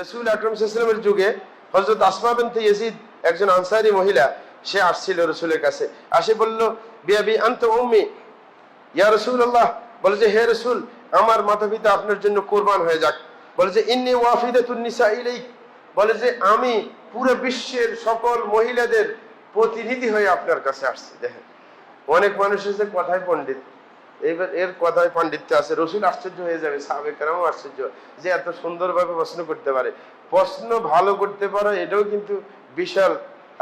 রসুল আকরম সাল্লামের যুগে হজরত আসমা বিনতে ইয়াজিদ একজন আনসারি মহিলা, সে আসছিল রসুলের কাছে। আসে বলল বিয়াবি উম্মি। ইয়া বলে যে, হে রসুল, আমার আপনার জন্য কোরবান হয়ে যাক। বলে যে, ইন্নি ওয়াফিদাতুন নিসা ইলাইক। বলে যে, আমি পুরো বিশ্বের সকল মহিলাদের প্রতিনিধি হয়ে আপনার কাছে আসছি। দেখেন, অনেক মানুষ এসে কথায় পণ্ডিত। এইবার এর কথায় পাণ্ডিত্য আছে, রসুল আশ্চর্য হয়ে যাবে সাবেকেরাও আশ্চর্য, যে এত সুন্দরভাবে প্রশ্ন করতে পারে। প্রশ্ন ভালো করতে পারো, এটাও কিন্তু বিশাল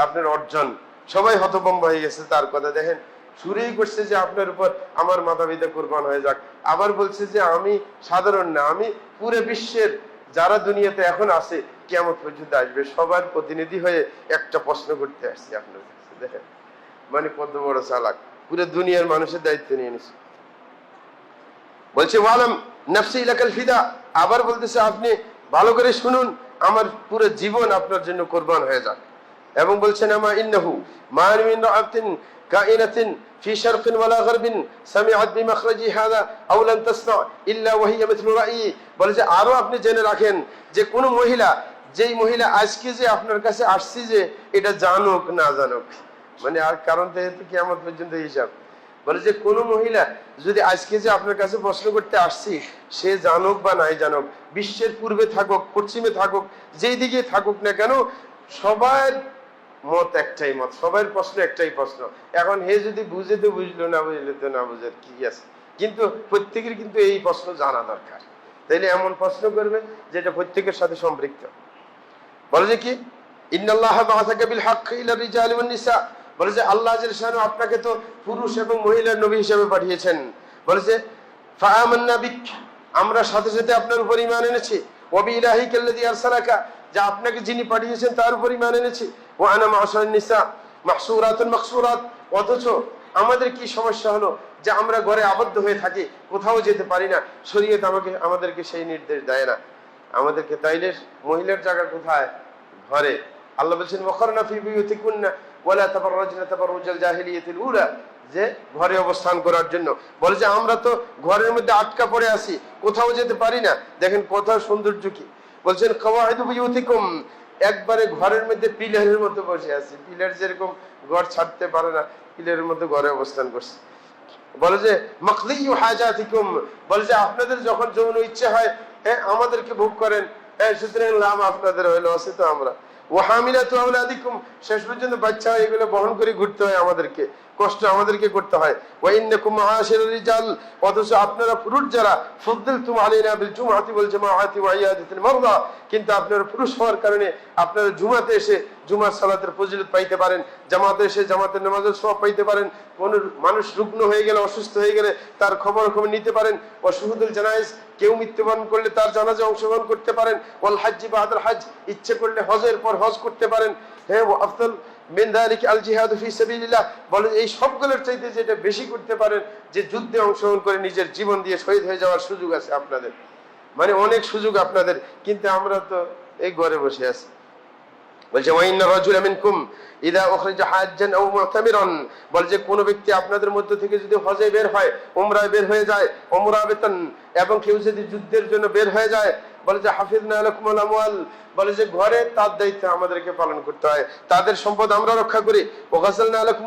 আপনার অর্জন। সবাই হতভম্ব হয়ে গেছে তার কথা। দেখেন শুরুই করছে যে আপনার উপর আমার মাথা পিতা কোরবান হয়ে যাক। আবার বলছে যে আমি সাধারণ না, আমি পুরো বিশ্বের যারা দুনিয়াতে এখন আছে কেমন পর্যন্ত আসবে। সবার প্রতিনিধি হয়ে একটা প্রশ্ন করতে আসছি আপনার কাছে। দেখেন মানে কত বড় চালাক। পুরো দুনিয়ার মানুষের দায়িত্ব নিয়ে নিছে। বলছে ওয়ালাম নফসি ইলাকাল ফিদা আবার বলতেছে আপনি ভালো করে শুনুন আমার পুরো জীবন আপনার জন্য কোরবান হয়ে যাক এবং বলছেন আমা ইন্নাহু মা মিন রাআতিন কাইনাতিন في شرق ولا غرب سمعت بمخرج هذا او لم تسمع الا وهي مثل رايي বলে যে আরো আপনি জেনে রাখেন যে কোন মহিলা যেই মহিলা আজকে যে আপনার কাছে আসছি যে এটা জানুক না জানুক মানে আর কারণ যেহেতু কিয়ামত পর্যন্ত হিসাব বলে যে, কোনো মহিলা যদি আজকে যে আপনার কাছে প্রশ্ন করতে আসছি, সে জানুক বা নাই জানুক, বিশ্বের পূর্বে থাকুক, পশ্চিমে থাকুক, যেই দিকে থাকুক না কেন, সবার মত একটাই মত, সবার প্রশ্ন একটাই প্রশ্ন। এখন হে যদি বুঝে তো বুঝলো, না বুঝলে তো না বুঝে, কি আছে? কিন্তু প্রত্যেকের কিন্তু এই প্রশ্ন জানা দরকার। তাইলে এমন প্রশ্ন করবে যেটা প্রত্যেকের সাথে সম্পৃক্ত। বলে যে কি? ইন্নাল্লাহ বাআসাকা বিল হক ইলা রিজালি ওয়ান নিসা। বলে যে আল্লাহ আপনাকে তো পুরুষ এবং মহিলার নবী হিসেবে পাঠিয়েছেন। বলেছে আমরা সাথে সাথে আপনার উপর ঈমান এনেছি। ওয়া বি ইলাহিকা আল্লাযী আরসালাকা, যা আপনাকে যিনি পাঠিয়েছেন তার উপর ঈমান এনেছি। ওয়া আনা মাশার নিসা, মাহসুরাতুন মাকসুরাত। অথচ আমাদের কি সমস্যা হলো? যে আমরা ঘরে আবদ্ধ হয়ে থাকি, কোথাও যেতে পারি না। শরীয়ত আমাকে, আমাদেরকে সেই নির্দেশ দেয় না। আমাদেরকে তাইলে মহিলার জায়গা কোথায়? ঘরে। আল্লাহ বলছেন ওয়াকরনা ফি বুয়ুতিকুন্না ওয়ালা তাবাররাজনা যে ঘরে অবস্থান করার জন্য। বলে যে, আমরা তো ঘরের মধ্যে আটকা পড়ে আছি, কোথাও যেতে পারি না। দেখেন কোথাও সৌন্দর্য কি? বলছেন একবারে ঘরের মধ্যে পিলারের মতো বসে আছি। পিলার যেরকম ঘর ছাড়তে পারে না, পিলারের মধ্যে ঘরে অবস্থান করছে। বলে যে মখলিউ হাজাতিকুম বলে যে, আপনাদের যখন যৌন ইচ্ছে হয় হ্যাঁ আমাদেরকে ভোগ করেন হ্যাঁ সুতরাং লাভ আপনাদের হইল আছে তো আমরা। ওয়াহামিলাতু আওলাদিকুম, শেষ পর্যন্ত বাচ্চা এগুলো বহন করে ঘুরতে হয় আমাদেরকে, কষ্ট আমাদেরকে করতে হয়। ওয়া ইন্নাকুম মাআশিরুর রিজাল, অথচ আপনারা পুরুষ যারা, ফুদ্দিলতুম আলাইনা বিল জুমআতি ওয়াল জামাআতি ওয়া ইয়াদাতিল কিন্তু আপনারা পুরুষ হওয়ার কারণে আপনারা জুমাতে এসে জুমার সালাতের ফজিলত পাইতে পারেন, জামাতে এসে জামাতের নামাজের সব পাইতে পারেন, কোন মানুষ রুগ্ন হয়ে গেলে, অসুস্থ হয়ে গেলে তার খবর খবর নিতে পারেন ওয়া শুহুদুল জানাইজ কেউ মৃত্যুবরণ করলে তার জানাজে অংশগ্রহণ করতে পারেন, ওয়াল হাজ্জি বাহাদুর হজ ইচ্ছে করলে হজের পর হজ করতে পারেন। হ্যাঁ আফদল মিন আল জিহাদ ফি বলে এই সবগুলোর চাইতে যেটা বেশি করতে পারেন, যে যুদ্ধে অংশগ্রহণ করে নিজের জীবন দিয়ে শহীদ হয়ে যাওয়ার সুযোগ আছে আপনাদের। মানে অনেক সুযোগ আপনাদের, কিন্তু আমরা তো এই ঘরে বসে আছি। বলছে ওয়াইন্না রাজুল মিনকুম ইদা উখরিজা হাজ্জান আও মুতামিরান। বল যে কোন ব্যক্তি আপনাদের মধ্য থেকে যদি হজে বের হয়, উমরায় বের হয়ে যায়, উমরা বেতন, এবং কেউ যদি যুদ্ধের জন্য বের হয়ে যায় বলে যে হাফিজনা লাকুম আল আমওয়াল। বলে যে ঘরে তার দায়িত্ব আমাদেরকে পালন করতে হয়। তাদের সম্পদ আমরা রক্ষা করি। ওয়াগাসালনা লাকুম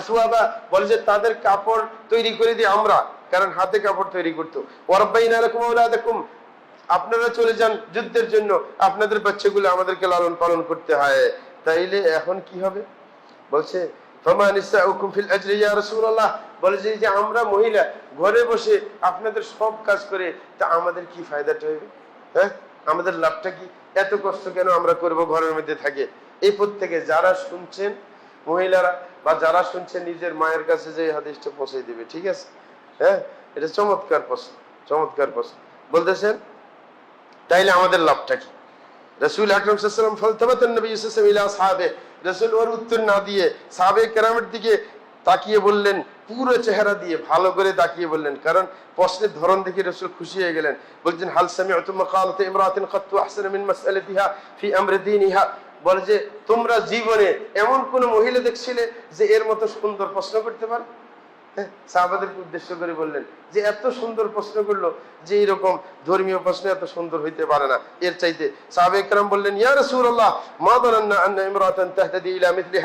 আসওয়াবা। বলে যে তাদের কাপড় তৈরি করে দিই আমরা, কারণ হাতে কাপড় তৈরি করতো। ওয়ারাব্বাইনা লাকুম আওলাদাকুম। আপনারা চলে যান যুদ্ধের জন্য। আপনাদের বাচ্চাগুলো আমাদেরকে লালন পালন করতে হয়। তাইলে এখন কি হবে? বলছে বলে যে আমরা মহিলা, ঘরে বসে আপনাদের সব কাজ করে, তা আমাদের কি ফায়দাটা হ্যাঁ? আমাদের লাভটা কি? এত কষ্ট কেন আমরা করব ঘরের মধ্যে থাকে? যারা শুনছেন, মহিলারা, বা যারা শুনছেন, নিজের মায়ের কাছে যে হাদিসটা পৌঁছে দিবে, ঠিক আছে? হ্যাঁ? এটা চমৎকার প্রশ্ন চমৎকার প্রশ্ন। বলতেছেন তাইলে আমাদের লাভটা কি? রসুল আকরম ফলতাবাতান রসুল ওর উত্তর না দিয়ে সাহাবে কেরামের দিকে তাকিয়ে বললেন, পুরো চেহারা দিয়ে ভালো করে তাকিয়ে বললেন। কারণ প্রশ্নের ধরন দেখে রসুল খুশি হয়ে গেলেন। বলছেন, হাল সামিআতু মাকালাতে ইমরাতিন বলে যে, তোমরা জীবনে এমন কোন মহিলা দেখছিলে যে এর মতো সুন্দর প্রশ্ন করতে পারে? সাহাবাদেরকে উদ্দেশ্য করে বললেন যে এত সুন্দর প্রশ্ন করল যে এরকম ধর্মীয় প্রশ্ন এত সুন্দর হইতে পারে না। এর চাইতে সাহাবে একরাম বললেন, ইয়া রাসূলুল্লাহ, মা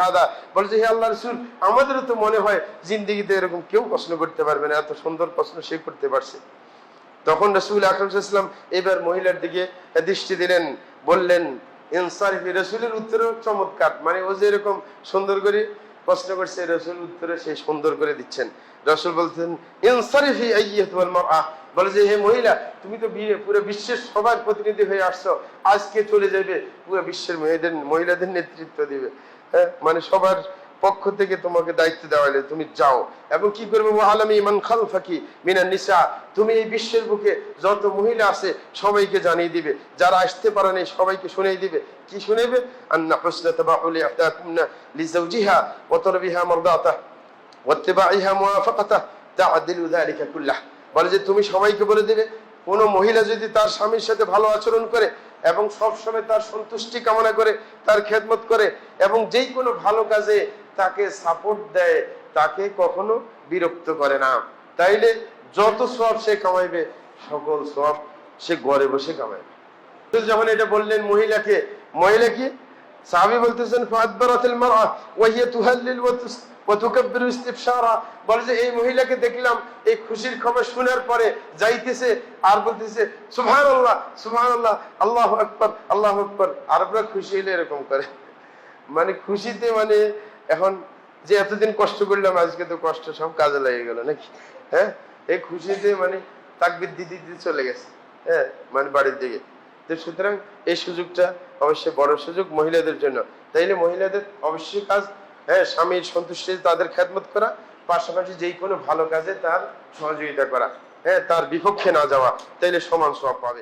হাদা? বলছে হে আল্লাহর রাসূল, আমাদেরও তো মনে হয় জিন্দেগিতে এরকম কেউ প্রশ্ন করতে পারবে না, এত সুন্দর প্রশ্ন সে করতে পারছে। তখন রসুল আকরমসাল্লাম এবার মহিলার দিকে দৃষ্টি দিলেন, বললেন, ইনসারিফি রসুলের উত্তরও চমৎকার মানে ও যে এরকম সুন্দর করে প্রশ্ন করছে, রসুল উত্তরে সে সুন্দর করে দিচ্ছেন। রসুল বলছেন বলে যে, হে মহিলা, তুমি তো বিয়ে- পুরো বিশ্বের সবার প্রতিনিধি হয়ে আসছো। আজকে চলে যাবে পুরো বিশ্বের মেয়েদের, মহিলাদের নেতৃত্ব দিবে। হ্যাঁ মানে সবার পক্ষ থেকে তোমাকে দায়িত্ব দেওয়া হলে, তুমি যাও। এবং কি করবে? আলামী মান খালফাকি মিনান নিসা। তুমি এই বিশ্বের বুকে যত মহিলা আছে, সবাইকে জানিয়ে দিবে। যারা আসতে পারে নাই, সবাইকে শুনিয়ে দিবে। কি শুনেবে? আন্না হুসনা কুল্লাহ। বলে যে, তুমি সবাইকে বলে দিবে, কোন মহিলা যদি তার স্বামীর সাথে ভালো আচরণ করে এবং সবসময় তার সন্তুষ্টি কামনা করে, তার খেদমত করে এবং যেই কোনো ভালো কাজে তাকে সাপোর্ট দেয়, তাকে কখনো বিরক্ত করে না। তাইলে যত সব সে কামাইবে, সকল সব সে ঘরে বসে কামাইবে। যখন এটা বললেন মহিলাকে মহিলা কি সাহাবী বলতেছেন ফাদবারাতিল মারআ ওয়া হিয়া তুহাল্লিল ওয়া তুকাব্বিরু ইস্তিবশারা। বলে যে, এই মহিলাকে দেখলাম, এই খুশির খবর শোনার পরে যাইতেছে আর বলতেছে, সুবহানাল্লাহ সুবহানাল্লাহ, আল্লাহু আকবার আল্লাহু আকবার। আরবরা খুশি হলে এরকম করে। মানে খুশিতে মানে এখন যে এতদিন কষ্ট করলাম, আজকে তো কষ্ট সব কাজে লেগে গেল, নাকি? হ্যাঁ? এই খুশিতে মানে তাকবির দিতে দিতে চলে গেছে হ্যাঁ? মানে বাড়ির দিকে। তো সুতরাং এই সুযোগটা অবশ্যই বড় সুযোগ মহিলাদের জন্য। তাইলে মহিলাদের অবশ্যই কাজ হ্যাঁ স্বামীর সন্তুষ্টি, তাদের খ্যাতমত করা, পাশাপাশি যেই কোনো ভালো কাজে তার সহযোগিতা করা হ্যাঁ তার বিপক্ষে না যাওয়া, তাইলে সমান সব পাবে।